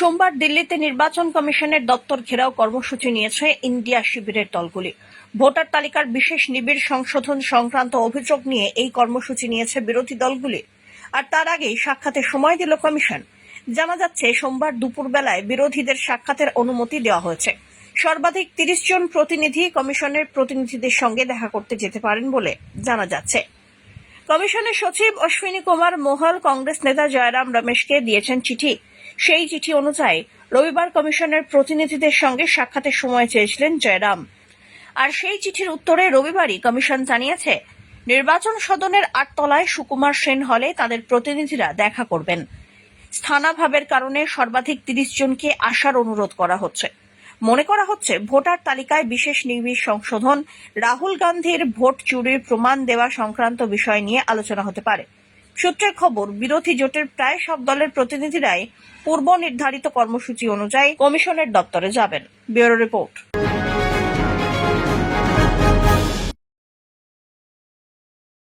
সোমবার দিল্লিতে নির্বাচন কমিশনের দপ্তর ঘেরাও কর্মসূচি নিয়েছে ইন্ডিয়া শিবিরের দলগুলি। ভোটার তালিকার বিশেষ নিবিড় সংশোধন সংক্রান্ত অভিযোগ নিয়ে এই কর্মসূচি নিয়েছে বিরোধী দলগুলি। আর তার আগেই সাক্ষাতে সময় দিল কমিশন। জানা যাচ্ছে, সোমবার দুপুরবেলায় বিরোধীদের সাক্ষাতের অনুমতি দেওয়া হয়েছে। সর্বাধিক তিরিশ জন প্রতিনিধি কমিশনের প্রতিনিধিদের সঙ্গে দেখা করতে যেতে পারেন বলে জানা যাচ্ছে। কমিশনের সচিব অশ্বিনী কুমার মোহল কংগ্রেস নেতা জয়রাম রমেশকে দিয়েছেন চিঠি। সেই চিঠি অনুযায়ী রবিবার কমিশনের প্রতিনিধিদের সঙ্গে সাক্ষাতের সময় চেয়েছিলেন জয়রাম। আর সেই চিঠির উত্তরে রবিবারই কমিশন জানিয়েছে, নির্বাচন সদনের আটতলায় সুকুমার সেন হলে তাদের প্রতিনিধিরা দেখা করবেন। স্থানাভাবের কারণে সর্বাধিক তিরিশ জনকে আসার অনুরোধ করা হচ্ছে। মনে করা হচ্ছে, ভোটার তালিকায় বিশেষ নিবিড় সংশোধন, রাহুল গান্ধীর ভোট চুরির প্রমাণ দেওয়া সংক্রান্ত বিষয় নিয়ে আলোচনা হতে পারে। সূত্রের খবর, বিরোধী জোটের প্রায় সব দলের প্রতিনিধিরাই পূর্ব নির্ধারিত কর্মসূচি অনুযায়ী কমিশনের দপ্তরে যাবেন। Bureau report.